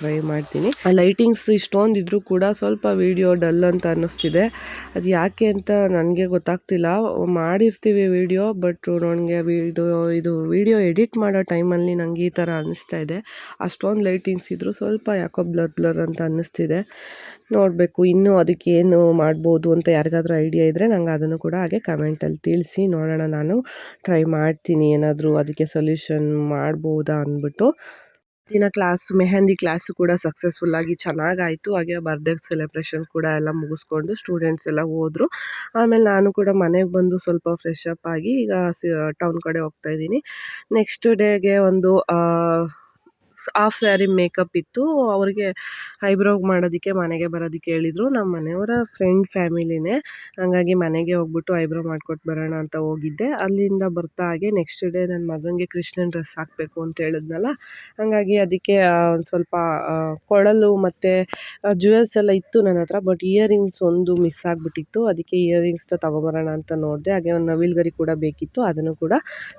ಟ್ರೈ ಮಾಡ್ತೀನಿ. ಆ ಲೈಟಿಂಗ್ಸ್ ಇಷ್ಟೊಂದು ಇದ್ರೂ ಕೂಡ ಸ್ವಲ್ಪ ವಿಡಿಯೋ ಡಲ್ ಅಂತ ಅನ್ನಿಸ್ತಿದೆ. ಅದು ಯಾಕೆ ಅಂತ ನನಗೆ ಗೊತ್ತಾಗ್ತಿಲ್ಲ. ಮಾಡಿರ್ತೀವಿ ವಿಡಿಯೋ ಬಟ್ ನನಗೆ ಇದು ಇದು ವಿಡಿಯೋ ಎಡಿಟ್ ಮಾಡೋ ಟೈಮಲ್ಲಿ ನನಗೆ ಈ ಥರ ಅನ್ನಿಸ್ತಾ ಇದೆ. ಅಷ್ಟೊಂದು ಲೈಟಿಂಗ್ಸ್ ಇದ್ದರೂ ಸ್ವಲ್ಪ ಯಾಕೋ ಬ್ಲರ್ ಬ್ಲರ್ ಅಂತ ಅನ್ನಿಸ್ತಿದೆ. ನೋಡಬೇಕು, ಇನ್ನೂ ಅದಕ್ಕೆ ಏನು ಮಾಡ್ಬೋದು ಅಂತ ಯಾರಿಗಾದ್ರೂ ಐಡಿಯಾ ಇದ್ದರೆ ನಂಗೆ ಅದನ್ನು ಕೂಡ ಹಾಗೆ ಕಮೆಂಟಲ್ಲಿ ತಿಳಿಸಿ, ನೋಡೋಣ ನಾನು ಟ್ರೈ ಮಾಡ್ತೀನಿ, ಏನಾದರೂ ಅದಕ್ಕೆ ಸೊಲ್ಯೂಷನ್ ಮಾಡ್ಬೋದಾ ಅಂದ್ಬಿಟ್ಟು. ದಿನ ಕ್ಲಾಸ್ ಮೆಹಂದಿ ಕ್ಲಾಸು ಕೂಡ ಸಕ್ಸಸ್ಫುಲ್ಲಾಗಿ ಚೆನ್ನಾಗಾಯಿತು, ಹಾಗೆ ಬರ್ಡೇ ಸೆಲೆಬ್ರೇಷನ್ ಕೂಡ ಎಲ್ಲ ಮುಗಿಸ್ಕೊಂಡು ಸ್ಟೂಡೆಂಟ್ಸ್ ಎಲ್ಲ ಹೋದರು. ಆಮೇಲೆ ನಾನು ಕೂಡ ಮನೆಗೆ ಬಂದು ಸ್ವಲ್ಪ ಫ್ರೆಶ್ ಅಪ್ ಆಗಿ ಈಗ ಟೌನ್ ಕಡೆ ಹೋಗ್ತಾ ಇದ್ದೀನಿ. ನೆಕ್ಸ್ಟ್ ಡೇಗೆ ಒಂದು ಹಾಫ್ ಸ್ಯಾರಿ ಮೇಕಪ್ ಇತ್ತು. ಅವರಿಗೆ ಐಬ್ರೋ ಮಾಡೋದಕ್ಕೆ, ಮನೆಗೆ ಬರೋದಕ್ಕೆ ಹೇಳಿದರು. ನಮ್ಮ ಮನೆಯವರ ಫ್ರೆಂಡ್ ಫ್ಯಾಮಿಲಿನೇ ಹಾಗಾಗಿ ಮನೆಗೆ ಹೋಗ್ಬಿಟ್ಟು ಐಬ್ರೋ ಮಾಡ್ಕೊಟ್ಟು ಬರೋಣ ಅಂತ ಹೋಗಿದ್ದೆ. ಅಲ್ಲಿಂದ ಬರ್ತಾ ಹಾಗೆ ನೆಕ್ಸ್ಟ್ ಡೇ ನನ್ನ ಮಗನಿಗೆ ಕೃಷ್ಣನ ಡ್ರೆಸ್ ಹಾಕಬೇಕು ಅಂತ ಹೇಳಿದ್ನಲ್ಲ. ಹಾಗಾಗಿ ಅದಕ್ಕೆ ಒಂದು ಸ್ವಲ್ಪ ಕೊಳಲು ಮತ್ತು ಜ್ಯುವೆಲ್ಸ್ ಎಲ್ಲ ಇತ್ತು ನನ್ನ ಹತ್ರ ಬಟ್ ಇಯರಿಂಗ್ಸ್ ಒಂದು ಮಿಸ್ ಆಗಿಬಿಟ್ಟಿತ್ತು. ಅದಕ್ಕೆ ಇಯರಿಂಗ್ಸ್ನ ತೊಗೊಂಬರೋಣ ಅಂತ ನೋಡಿದೆ. ಹಾಗೆ ಒಂದು ನವಿಲ್ಗರಿ ಕೂಡ ಬೇಕಿತ್ತು. ಅದನ್ನು ಕೂಡ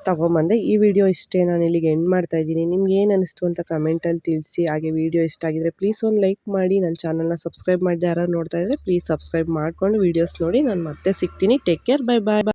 ತೊಗೊಂಬಂದೆ. ಈ ವಿಡಿಯೋ ಇಷ್ಟೇ ನಾನು ಇಲ್ಲಿಗೆ ಎಂಡ್ ಮಾಡ್ತಾ ಇದ್ದೀನಿ. ನಿಮ್ಗೆ ಏನು ಅನಿಸ್ತು ಅಂತ ಕಮೆಂಟಲ್ಲಿ ತಿಳಿಸಿ, ಹಾಗೆ ವಿಡಿಯೋ ಇಷ್ಟ ಆಗಿದ್ರೆ ಪ್ಲೀಸ್ ಒಂದು ಲೈಕ್ ಮಾಡಿ ನನ್ನ ಚಾನಲ್ನ ಸಬ್ಸ್ಕ್ರೈಬ್ ಮಾಡಿದೆ ಯಾರು ನೋಡ್ತಾ ಇದ್ರೆ ಪ್ಲೀಸ್ ಸಬ್ಸ್ಕ್ರೈಬ್ ಮಾಡಿಕೊಂಡು ವೀಡಿಯೋಸ್ ನೋಡಿ, ನಾನು ಮತ್ತೆ ಸಿಗ್ತೀನಿ. Take care bye bye